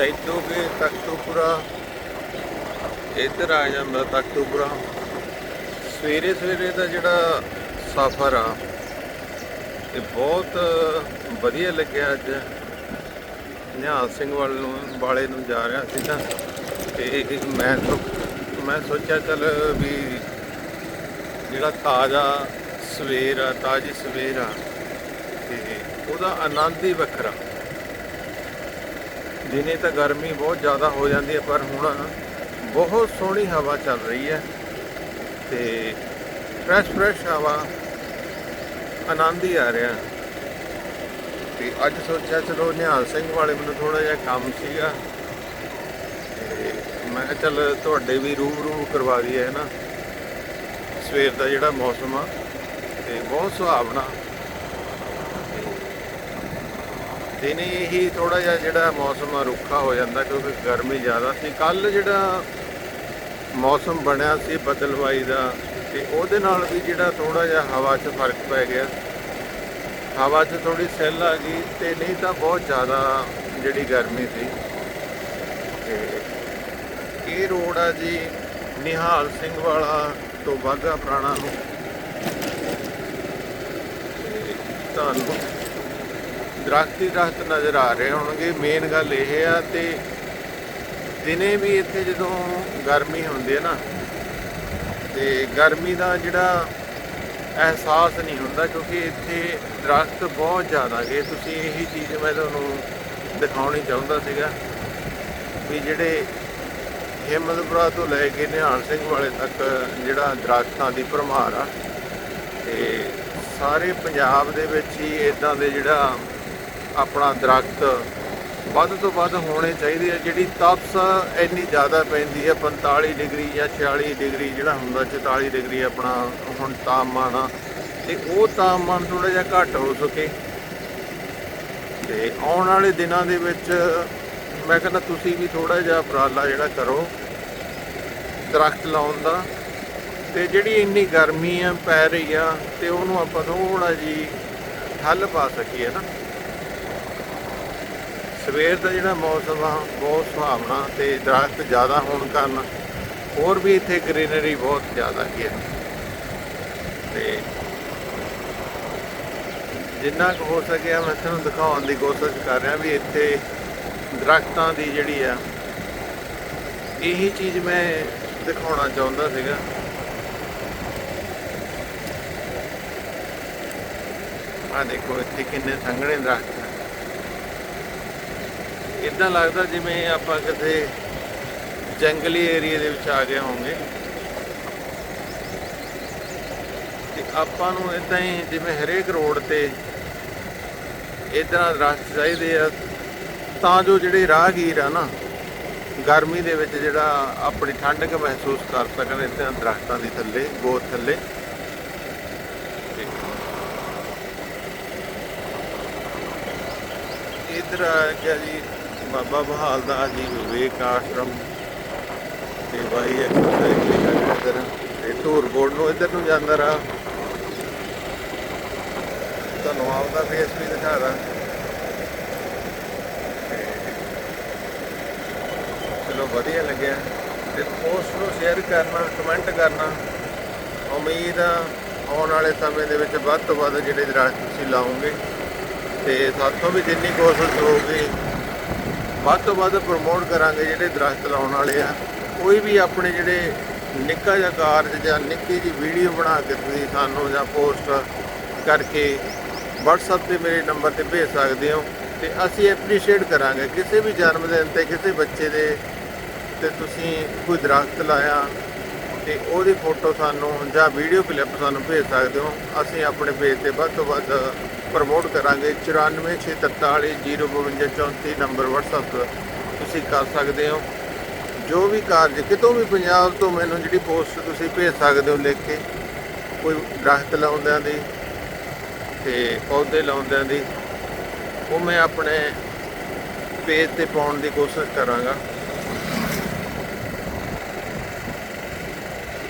ਸੈਦੋਗੇ ਤਖਤੂਪੁਰਾ। ਇੱਧਰ ਆ ਜਾਂਦਾ ਤਖਤੂਪੁਰਾ। ਸਵੇਰੇ ਸਵੇਰੇ ਦਾ ਜਿਹੜਾ ਸਫ਼ਰ ਆ, ਇਹ ਬਹੁਤ ਵਧੀਆ ਲੱਗਿਆ ਅੱਜ। ਨਿਹਾਲ ਸਿੰਘ ਵੱਲ ਨੂੰ, ਵਾਲੇ ਨੂੰ ਜਾ ਰਿਹਾ ਸੀ ਤਾਂ। ਤੇ ਮੈਂ ਮੈਂ ਸੋਚਿਆ ਚੱਲ ਵੀ ਜਿਹੜਾ ਤਾਜ਼ਾ ਸਵੇਰ ਆ, ਤਾਜ਼ੀ ਸਵੇਰ ਆ, ਤੇ ਉਹਦਾ ਆਨੰਦ ਹੀ ਵੱਖਰਾ। ਦਿਨੇ ਤਾਂ ਗਰਮੀ ਬਹੁਤ ਜ਼ਿਆਦਾ ਹੋ ਜਾਂਦੀ ਹੈ, ਪਰ ਹੁਣ ਬਹੁਤ ਸੋਹਣੀ ਹਵਾ ਚੱਲ ਰਹੀ ਹੈ ਤੇ ਫਰੈਸ਼ ਫਰੈਸ਼ ਹਵਾ ਆਨੰਦ ਹੀ ਆ ਰਿਹਾ। ਤੇ ਅੱਜ ਸੋਚਿਆ, ਚਲੋ ਨਿਹਾਲ ਸਿੰਘ ਵਾਲੇ ਮੈਨੂੰ ਥੋੜਾ ਜਿਹਾ ਕੰਮ ਸੀਗਾ। ਤੇ ਮੈਂ ਚੱਲ ਤੁਹਾਡੇ ਵੀ ਰੂਬਰੂ ਕਰਵਾ ਦਈਏ, ਹੈ ਨਾ? ਸਵੇਰ ਦਾ ਜਿਹੜਾ ਮੌਸਮ ਆ, ਤੇ ਬਹੁਤ ਸੁਹਾਵਣਾ। ਦਿਨੇ ਹੀ ਥੋੜਾ ਜਿਹਾ ਜਿਹੜਾ ਮੌਸਮ ਆ, ਰੁੱਖਾ ਹੋ ਜਾਂਦਾ ਕਿਉਂਕਿ ਗਰਮੀ ਜ਼ਿਆਦਾ ਸੀ। ਕੱਲ ਜਿਹੜਾ ਮੌਸਮ ਬਣਿਆ ਸੀ ਬਦਲਵਾਈ ਦਾ, ਤੇ ਉਹਦੇ ਨਾਲ ਵੀ ਜਿਹੜਾ ਥੋੜਾ ਜਿਹਾ ਹਵਾ 'ਚ ਫ਼ਰਕ ਪੈ ਗਿਆ। ਹਵਾ 'ਚ ਥੋੜੀ ਸੈੱਲ ਆ ਗਈ ਤੇ ਨਹੀਂ ਤਾਂ ਬਹੁਤ ਜ਼ਿਆਦਾ ਜਿਹੜੀ ਗਰਮੀ ਸੀ। ਤੇ ਇਹ ਰੋਡ ਆ ਜੀ ਨਿਹਾਲ ਸਿੰਘ ਵਾਲਾ ਤੋਂ ਬਾਗਾ ਪੁਰਾਣਾ। ਨੂੰ ਤੇ ਤੁਹਾਨੂੰ ਦਰਖਤ ਹੀ ਦਰਖਤ ਨਜ਼ਰ ਆ ਰਹੇ ਹੋਣਗੇ। ਮੇਨ ਗੱਲ ਇਹ ਆ ਤੇ ਦਿਨੇ ਵੀ ਇੱਥੇ ਜਦੋਂ ਗਰਮੀ ਹੁੰਦੀ ਹੈ ਨਾ, ਤੇ ਗਰਮੀ ਦਾ ਜਿਹੜਾ ਅਹਿਸਾਸ ਨਹੀਂ ਹੁੰਦਾ ਕਿਉਂਕਿ ਇੱਥੇ ਦਰਖਤ ਬਹੁਤ ਜ਼ਿਆਦਾ ਗਏ ਤੁਸੀਂ ਇਹੀ ਚੀਜ਼ ਮੈਂ ਤੁਹਾਨੂੰ ਦਿਖਾਉਣੀ ਚਾਹੁੰਦਾ ਸੀਗਾ ਵੀ ਜਿਹੜੇ ਹਿੰਮਤਪੁਰਾ ਤੋਂ ਲੈ ਕੇ ਨਿਹਾਲ ਸਿੰਘ ਵਾਲੇ ਤੱਕ ਜਿਹੜਾ ਦਰਖਤਾਂ ਦੀ ਭਰਮਾਰ ਆ, ਤੇ ਸਾਰੇ ਪੰਜਾਬ ਦੇ ਵਿੱਚ ਹੀ ਇਦਾਂ ਦੇ ਜਿਹੜਾ ਆਪਣਾ ਦਰਖਤ ਵੱਧ ਤੋਂ ਵੱਧ ਹੋਣੇ ਚਾਹੀਦੇ ਆ। ਜਿਹੜੀ ਤਪਸ ਇੰਨੀ ਜ਼ਿਆਦਾ ਪੈਂਦੀ ਹੈ 45 ਡਿਗਰੀ ਜਾਂ 46 ਡਿਗਰੀ ਜਿਹੜਾ ਹੁੰਦਾ 44 ਡਿਗਰੀ ਆਪਣਾ ਹੁਣ ਤਾਪਮਾਨ ਆ, ਤੇ ਉਹ ਤਾਪਮਾਨ ਥੋੜਾ ਜਿਹਾ ਘੱਟ ਹੋ ਸਕੇ। ਤੇ ਆਉਣ ਵਾਲੇ ਦਿਨਾਂ ਦੇ ਵਿੱਚ ਮੈਂ ਕਹਿੰਦਾ ਤੁਸੀਂ ਵੀ ਥੋੜਾ ਜਿਹਾ ਉਪਰਾਲਾ ਜਿਹੜਾ ਕਰੋ, ਦਰਖਤ ਲਾਉਣ ਦਾ। ਤੇ ਜਿਹੜੀ ਇੰਨੀ ਗਰਮੀ ਆ, ਪੈ ਰਹੀ ਆ, ਤੇ ਉਹਨੂੰ ਆਪਾਂ ਥੋੜਾ ਜੀ ਠੱਲ ਪਾ ਸਕੀਏ ਨਾ। ਸਵੇਰ ਦਾ ਜਿਹੜਾ ਮੌਸਮ ਆ, ਬਹੁਤ ਸੁਹਾਵਣਾ ਤੇ ਦਰਖਤ ਜ਼ਿਆਦਾ ਹੋਣ ਕਾਰਨ ਹੋਰ ਵੀ ਇੱਥੇ ਗ੍ਰੀਨਰੀ ਬਹੁਤ ਜ਼ਿਆਦਾ ਹੈ ਤੇ ਜਿੰਨਾ ਕੁ ਹੋ ਸਕਿਆ ਮੈਂ ਤੁਹਾਨੂੰ ਦਿਖਾਉਣ ਦੀ ਕੋਸ਼ਿਸ਼ ਕਰ ਰਿਹਾ ਵੀ ਇੱਥੇ ਦਰਖਤਾਂ ਦੀ ਜਿਹੜੀ ਆ, ਇਹੀ ਚੀਜ਼ ਮੈਂ ਦਿਖਾਉਣਾ ਚਾਹੁੰਦਾ ਸੀਗਾ। ਆ ਦੇਖੋ ਇੱਥੇ ਕਿੰਨੇ ਸੰਘਣੇ ਦਰਖਤ ਆ। ਇਦਾਂ ਲੱਗਦਾ ਜਿਵੇਂ ਆਪਾਂ ਕਿਤੇ ਜੰਗਲੀ ਏਰੀਆ ਦੇ ਵਿੱਚ ਆ ਗਏ ਹੋਵਾਂਗੇ। ਤੇ ਆਪਾਂ ਨੂੰ ਇਦਾਂ ਹੀ ਜਿਵੇਂ ਹਰੇਕ ਰੋਡ ਤੇ ਇਦਾਂ ਦਰਖਤ ਚਾਹੀਦੇ ਆ। ਤਾਂ ਜੋ ਜਿਹੜੇ ਰਾਹਗੀਰ ਆ ਨਾ, ਗਰਮੀ ਦੇ ਵਿੱਚ ਜਿਹੜਾ ਆਪਣੀ ਠੰਡਕ ਮਹਿਸੂਸ ਕਰ ਸਕਣ ਇਦਾਂ ਦਰਖਤਾਂ ਦੇ ਥੱਲੇ, ਗੋਦ ਥੱਲੇ। ਤੇ ਇਧਰ ਆ ਗਿਆ ਜੀ। ਬਾਬਾ ਬਹਾਲ ਦਾ ਜੀ ਵਿਵੇਕ ਆਸ਼ਰਮ ਤੇ ਬਾਈ ਐਕਸਰਸਾਈਜ਼ ਵੀ ਤੇ ਟੂਰ ਬੋਰਡ ਨੂੰ ਇੱਧਰ ਨੂੰ ਜਾਂਦਾ ਰਾ ਤੁਹਾਨੂੰ ਆਪਦਾ ਫੇਸ ਵੀ ਦਿਖਾ ਦਾਂ। ਚਲੋ ਵਧੀਆ ਲੱਗਿਆ। ਤੇ ਪੋਸਟ ਨੂੰ ਸ਼ੇਅਰ ਕਰਨਾ ਕਮੈਂਟ ਕਰਨਾ। ਉਮੀਦ ਆ ਆਉਣ ਵਾਲੇ ਸਮੇਂ ਦੇ ਵਿੱਚ ਵੱਧ ਤੋਂ ਵੱਧ ਜਿਹੜੇ ਦਰਖਤ ਤੁਸੀਂ ਲਾਓਗੇ। ਤੇ ਸਾਥੋਂ ਵੀ ਜਿੰਨੀ ਕੋਸ਼ਿਸ਼ ਹੋਊਗੀ ਵੱਧ ਤੋਂ ਵੱਧ ਪ੍ਰਮੋਟ ਕਰਾਂਗੇ ਜਿਹੜੇ ਦਰਖਤ ਲਾਉਣ ਵਾਲੇ ਆ। ਕੋਈ ਵੀ ਆਪਣੇ ਜਿਹੜੇ ਨਿੱਕਾ ਜਿਹਾ ਕਾਰਜ ਜਾਂ ਨਿੱਕੀ ਜਿਹੀ ਵੀਡੀਓ ਬਣਾ ਕੇ ਤੁਸੀਂ ਸਾਨੂੰ ਜਾਂ ਪੋਸਟ ਕਰਕੇ WhatsApp ਤੇ ਮੇਰੇ ਨੰਬਰ ਤੇ ਭੇਜ ਸਕਦੇ ਹੋ ਤੇ ਅਸੀਂ ਐਪਰੀਸ਼ੀਏਟ ਕਰਾਂਗੇ। ਕਿਸੇ ਵੀ ਜਨਮ ਦਿਨ ਤੇ, ਕਿਸੇ ਬੱਚੇ ਦੇ ਤੇ ਤੁਸੀਂ ਕੋਈ ਦਰਖਤ ਲਾਇਆ ਤੇ ਉਹਦੀ ਫੋਟੋ ਸਾਨੂੰ ਜਾਂ ਵੀਡੀਓ ਕਲਿੱਪ ਸਾਨੂੰ ਭੇਜ ਸਕਦੇ ਹੋ। ਅਸੀਂ ਆਪਣੇ ਪੇਜ ਤੇ ਵੱਧ ਤੋਂ ਵੱਧ ਪ੍ਰਮੋਟ ਕਰਾਂਗੇ 9464405234 ਨੰਬਰ WhatsApp ਤੁਸੀਂ ਕਰ ਸਕਦੇ ਹੋ। ਜੋ ਵੀ ਕਾਰਜ ਕਿਤੋਂ ਵੀ ਪੰਜਾਬ ਤੋਂ ਮੈਨੂੰ ਜਿਹੜੀ ਪੋਸਟ ਤੁਸੀਂ ਭੇਜ ਸਕਦੇ ਹੋ ਲਿਖ ਕੇ, ਕੋਈ ਦਰਖਤ ਲਾਉਂਦਿਆਂ ਦੀ ਤੇ ਪੌਦੇ ਲਾਉਂਦਿਆਂ ਦੀ, ਉਹ ਮੈਂ ਆਪਣੇ ਪੇਜ ਤੇ ਪਾਉਣ ਦੀ ਕੋਸ਼ਿਸ਼ ਕਰਾਂਗਾ।